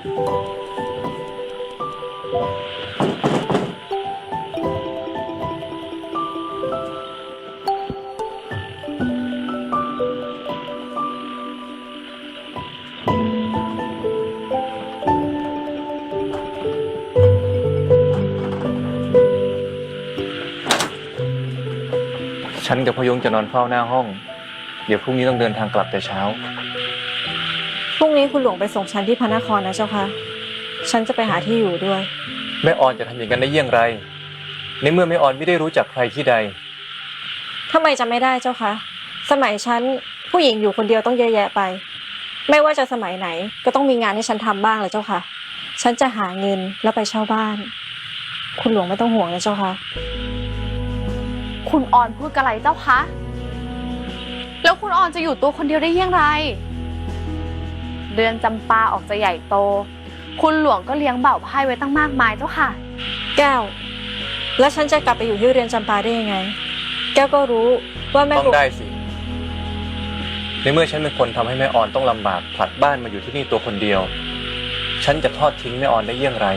ฉันกับพยุงจะนอนเฝ้าหน้าห้อง เดี๋ยวพรุ่งนี้ต้องเดินทางกลับแต่เช้า พรุ่งนี้คุณหลวงไปส่งฉันที่พระนครนะเจ้าค่ะฉันจะไปหาที่อยู่ด้วย แม่ออนจะทำอย่างนั้นได้เยี่ยงไร ในเมื่อแม่ออนไม่ได้รู้จักใครที่ใดทำไมจะไม่ได้เจ้าคะ สมัยฉันผู้หญิงอยู่คนเดียวต้องเยอะแยะไป ไม่ว่าจะสมัยไหนก็ต้องมีงานให้ฉันทำบ้างเลยเจ้าค่ะ ฉันจะหาเงินแล้วไปเช่าบ้าน คุณหลวงไม่ต้องห่วงนะเจ้าค่ะ คุณออนพูดกะไรเจ้าคะ แล้วคุณออนจะอยู่ตัวคนเดียวได้อย่างไร เดือนจำปาออกจะใหญ่โต คุณหลวงก็เลี้ยงเบ่าวไพ่ไว้ตั้งมากมายเจ้าค่ะ แก้ว แล้วฉันจะกลับไปอยู่ที่เรียนจำปาได้ยังไง แก้วก็รู้ว่าแม่ต้องครูได้สิ ในเมื่อฉันเป็นคนทำให้แม่ออนต้องลำบากผลัดบ้านมาอยู่ที่นี่ตัวคนเดียว ฉันจะทอดทิ้งแม่ออนได้เยี่ยงไร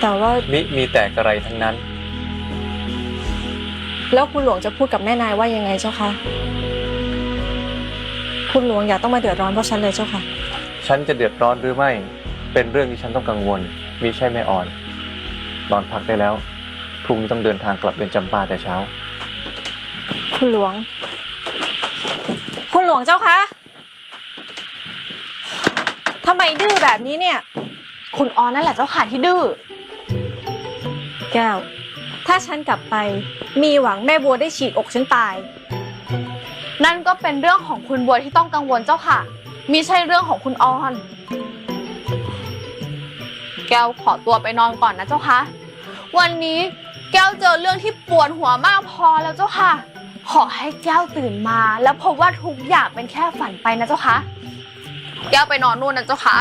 แต่ว่ามิมีแต่กระไรทั้งนั้น แล้วคุณหลวงจะพูดกับแม่นายว่ายังไงเจ้าคะ คุณหลวงอย่าต้องมาเดือดร้อนเพราะฉันเลยเจ้าค่ะ ฉันจะเดือดร้อนหรือไม่ เป็นเรื่องที่ฉันต้องกังวลมิใช่แม่ออน นอนพักได้แล้ว พรุ่งนี้ต้องเดินทางกลับเรือนจำปาแต่เช้า คุณหลวง คุณหลวงเจ้าคะทำไมดื้อแบบนี้เนี่ย คุณออนนั่นแหละเจ้าค่ะที่ดื้อ แก้ว ถ้าฉันกลับไป มีหวังแม่บัวได้ฉีกอกฉันตาย นั่นก็เป็นเรื่องของคุณบัวที่ต้องกังวลเจ้าค่ะมิใช่เรื่องของคุณออน แก้วขอตัวไปนอนก่อนนะเจ้าคะวันนี้แก้วเจอเรื่องที่ปวดหัวมากพอแล้วเจ้าค่ะ ขอให้แก้วตื่นมา แล้วพบว่าทุกอย่างเป็นแค่ฝันไปนะเจ้าคะแก้วไปนอนนู่นนะเจ้าค่ะ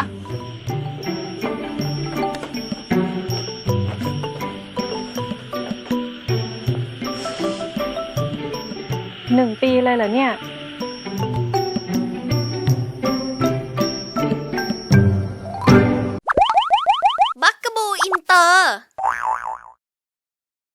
หนึ่งปีเลยเหรอเนี่ย